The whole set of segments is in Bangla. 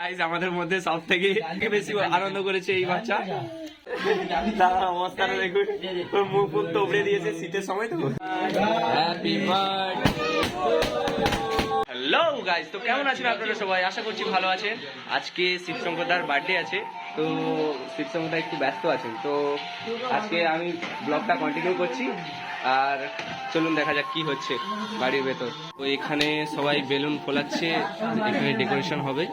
গাইজ আমাদের মধ্যে সব থেকে বেশি আনন্দ করেছে এই বাচ্চা। তার অবস্থাটা দেখুন। ওর মুখ তোবড়ে দিয়েছে শীতের সময় তো। হ্যাপি হ্যালো গাইজ তো কেমন আছেন আপনারা সবাই? আশা করছি ভালো আছেন। আজকে শিবশঙ্করদার বার্থডে আছে, তো শিবশঙ্করদা একটু ব্যস্ত আছেন, তো আজকে আমি ব্লগটা কন্টিনিউ করছি। আর চলুন দেখা যাক কি হচ্ছে বাড়ির ভেতর। তো এখানে সবাই বেলুন ফোলাচ্ছে, এখানে ডেকোরেশন হবে।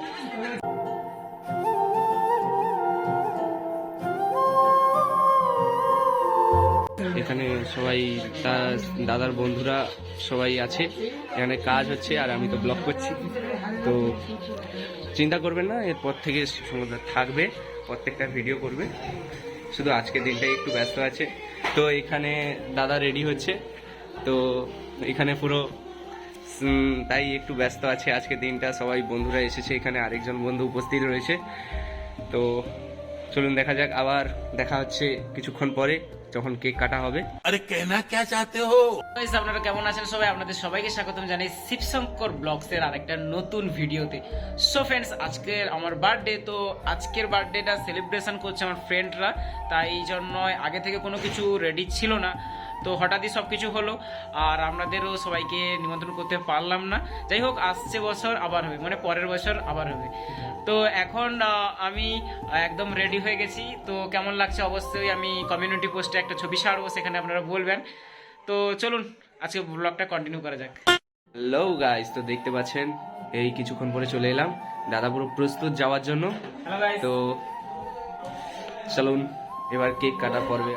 এখানে সবাই তার দাদার বন্ধুরা সবাই আছে। এখানে কাজ হচ্ছে আর আমি তো ব্লগ করছি। তো চিন্তা করবেন না, এরপর থেকে থাকবে, প্রত্যেকটা ভিডিও করবে। শুধু আজকের দিনটাই একটু ব্যস্ত আছে। তো এখানে দাদা রেডি হচ্ছে। তো এখানে পুরো তাই একটু ব্যস্ত আছে আজকের দিনটা। সবাই বন্ধুরা এসেছে এখানে, আরেকজন বন্ধু উপস্থিত রয়েছে। তো চলুন দেখা যাক, আবার দেখা হচ্ছে কিছুক্ষণ পরে। যখন কেক কাটা হবে अरे कहना क्या चाहते हो Guys, আপনারা কেমন আছেন সবাই আপনাদের সবাইকে স্বাগতম জানাই শিবশঙ্কর ব্লগস এর আরেকটা নতুন ভিডিওতে সো ফ্রেন্ডস আজকের আমার বার্থডে তো আজকের বার্থডেটা সেলিব্রেশন করছে আমার ফ্রেন্ডরা তাই এই জন্য আগে থেকে কোনো কিছু রেডি ছিল না তো হঠাৎই সব কিছু হলো আর আপনাদেরও সবাইকে নিমন্ত্রণ করতে পারলাম না যাই হোক আসছে বছর আবার হবে মানে পরের বছর আবার হবে তো এখন আহ, আমি একদম রেডি হয়ে গেছি তো কেমন লাগছে অবশ্যই আমি কমিউনিটি পোস্টে একটা ছবি ছাড়বো সেখানে আপনারা বলবেন। তো চলুন আজকে ব্লগটা কন্টিনিউ করা যাক। হ্যালো গাইস তো দেখতে পাচ্ছেন এই কিছুক্ষণ পরে চলে এলাম। দাদা পুরো প্রস্তুত যাওয়ার জন্য। হ্যালো গাইস তো চলুন এবার কেক কাটার পর্বে।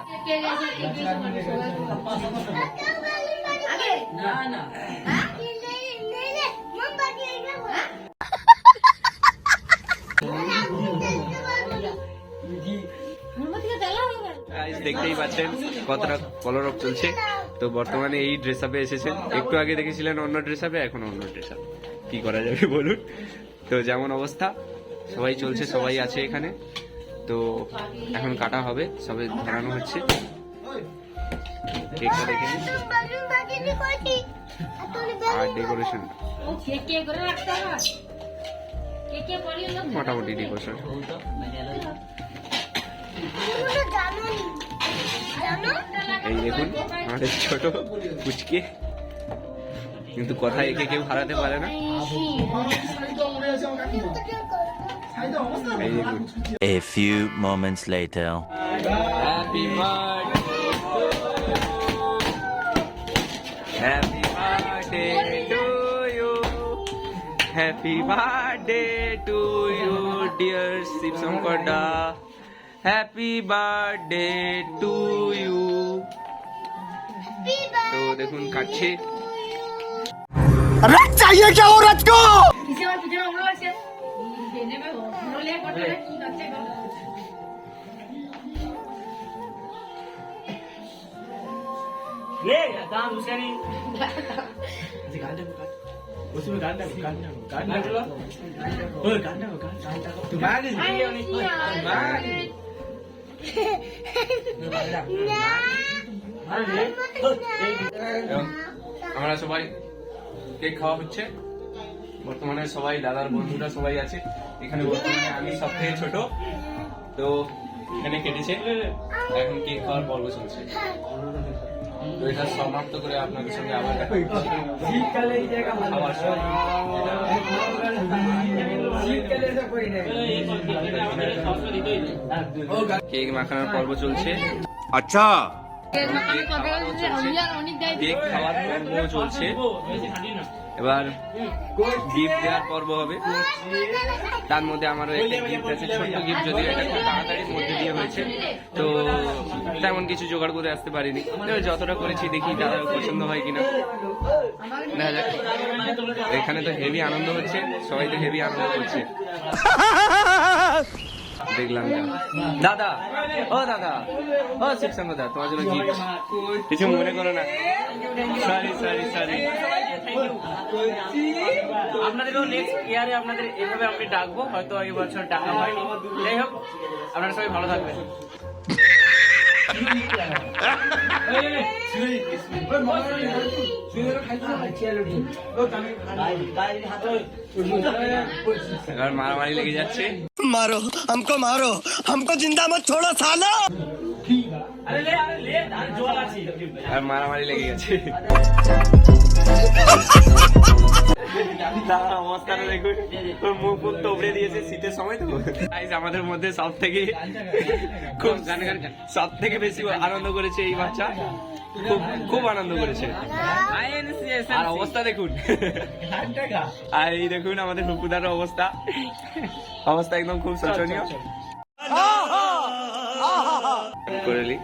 না না। গাইস দেখতেই পাচ্ছেন কতটা কলরব চলছে তো বর্তমানে এই ড্রেস আপে এসেছেন। একটু আগে দেখেছিলেন অন্য ড্রেস আপে এখন অন্য ড্রেস আপ কি করা যাবে বলুন। তো যেমন অবস্থা সবাই চলছে সবাই আছে এখানে। তো এখন কাটা হবে সবে ধরানো হচ্ছে। কেকটা দেখে আর ডেকোরেশন মোটামুটি ডেকোরেশন এই দেখুন আমাদের ছোট কুচকে কিন্তু কথা একে কেউ হারাতে পারে না। A few moments later. Happy happy birthday to you happy birthday to you dear Shibshankar da happy birthday to you তো দেখুন কাটছে লে দাম উসানি এবং আমরা সবাই কেক খাওয়া হচ্ছে। বর্তমানে সবাই দাদার বন্ধুরা সবাই আছে। এখানে বর্তমানে আমি সব থেকে ছোট। তো এখানে কেটেছে। এখন কেক খাওয়ার পর্ব চলছে। তো এটা সমাপ্ত করে আপনাদের সঙ্গে আবার দেখা খাওয়ার সময়। কেক মাখানোর পর্ব চলছে। আচ্ছা। কেক খাওয়ানো চলছে কেক খাওয়ার পর্ব চলছে। এবার গিফট দেওয়ার পর্ব হবে। তার মধ্যে আমারও একটা গিফট আছে ছোট্ট গিফট যদিও এটা খুব তাড়াতাড়ির মধ্যে দিয়ে হয়েছে। তো তেমন কিছু জোগাড় করে আসতে পারিনি। যতটা করেছি দেখি দাদার পছন্দ হয় কিনা। দেখা যাক। এখানে তো হেভি আনন্দ হচ্ছে সবাই তো হেভি আনন্দ করছে। দেখলাম দাদা, ও দাদা, ও শিবসঙ্গ দা, তোমার জন্য গিফট কিছু মনে করো না। সরি সরি সরি আপনাদেরও নেক্সট ইয়ারে আপনাদের এভাবে আমি ডাকবো, হয়তো এই বছর ডাকা হয়নি। যাই হোক, আপনারা সবাই ভালো থাকবেন। এবার মারামারি লেগে যাচ্ছে। মারো আমকো মারো আমকো জিন্দা মত ছোড়ো সালো আর মারামারি লেগে গেছে দেখুন মুখ দিয়েছে শীতের সময় তো আমাদের মধ্যে সব থেকে খুব গান গান সব থেকে বেশি আনন্দ করেছে এই বাচ্চা। খুব খুব আনন্দ করেছে। আর অবস্থা দেখুন। আর এই দেখুন আমাদের হুকুদার অবস্থা। অবস্থা একদম খুব শোচনীয়। করলি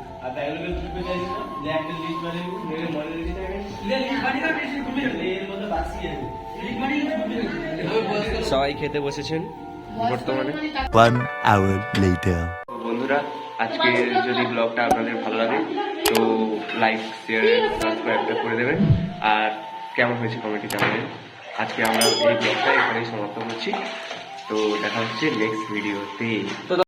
সবাই খেতে বসেছেন বর্তমানে। One hour later. বন্ধুরা আজকে যদি ব্লগটা আপনাদের ভালো লাগে তো লাইক শেয়ার সাবস্ক্রাইবটা করে দেবেন। আর কেমন হয়েছে কমেন্টে জানাবেন। আজকে আমরা এই ব্লগটা এখানেই সমাপ্ত করছি। তো দেখা হচ্ছে নেক্সট ভিডিওতে